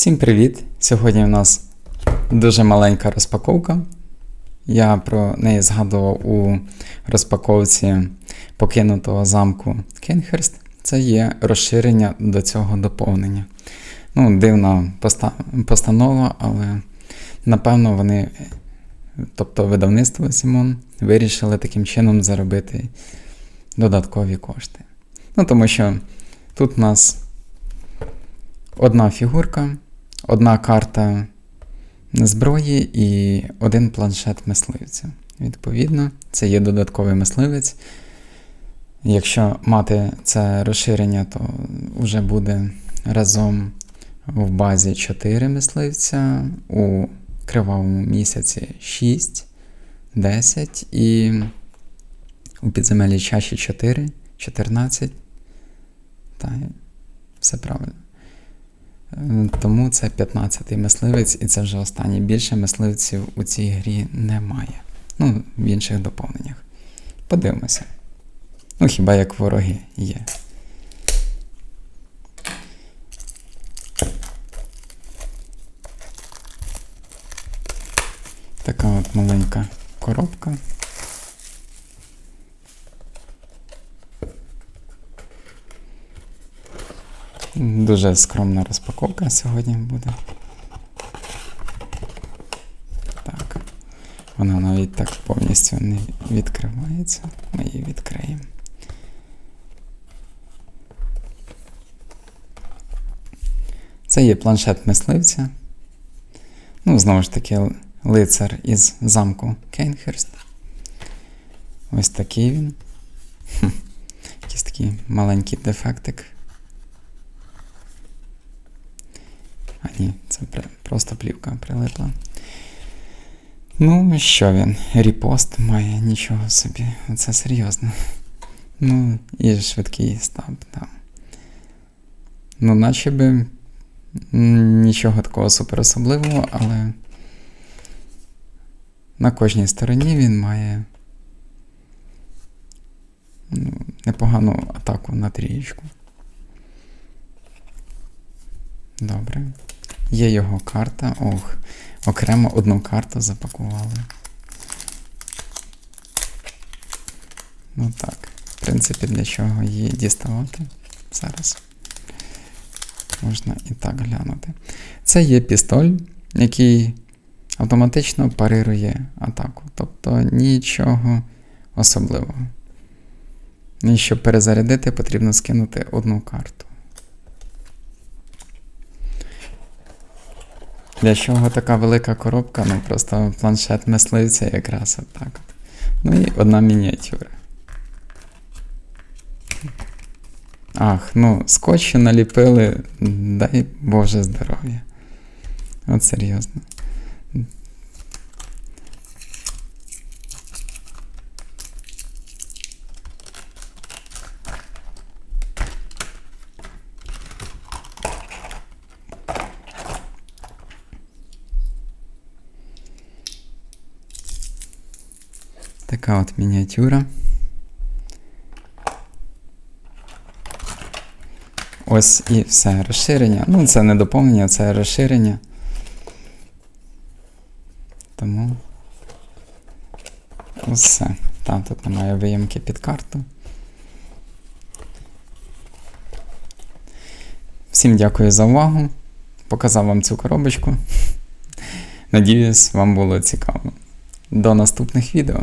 Всім привіт! Сьогодні у нас дуже маленька розпаковка. Я про неї згадував у розпаковці покинутого замку Кенхерст. Це є розширення до цього доповнення. Ну, дивна поста- постанова, але напевно вони, тобто видавництво Сімон, вирішили таким чином заробити додаткові кошти. Ну, тому що тут у нас одна фігурка, одна карта зброї і один планшет мисливця. Відповідно, це є додатковий мисливець. Якщо мати це розширення, то вже буде разом в базі 4 мисливця, у кривавому місяці 6, 10 і у підземелі чаші 4, 14. Та, все правильно. Тому це 15-й мисливець, і це вже останній. Більше мисливців у цій грі немає. Ну, в інших доповненнях. Подивимося. Ну, хіба як вороги є. Така от маленька коробка. Дуже скромна розпаковка сьогодні буде. Так. Вона навіть так повністю не відкривається. Ми її відкриємо. Це є планшет мисливця. Ну, знову ж таки, лицар із замку Кейнхерст. Ось такий він. Хм. Якийсь такий маленький дефектик. Ні, це просто плівка прилипла. Ну, що він? Репост має нічого собі. Це серйозно. Ну, і швидкий стаб, так. Ну, наче би нічого такого супер особливого, але на кожній стороні він має ну, непогану атаку на трієчку. Добре. Є його карта. Ох, окремо одну карту запакували. Ну так. В принципі, для чого її діставати зараз. Можна і так глянути. Це є пістоль, який автоматично парирує атаку. Тобто нічого особливого. І щоб перезарядити, потрібно скинути одну карту. Для чого така велика коробка? Ну просто планшет мисливця якраз отак. от. Ну і одна мініатюра. Ах, ну, скотчі наліпили, дай Боже здоров'я. От серйозно. Така от мініатюра. Ось і все розширення. Ну, це не доповнення, це розширення. Тому. Все. Там тут немає виємки під карту. Всім дякую за увагу. Показав вам цю коробочку. Надіюсь, вам було цікаво. До наступних відео.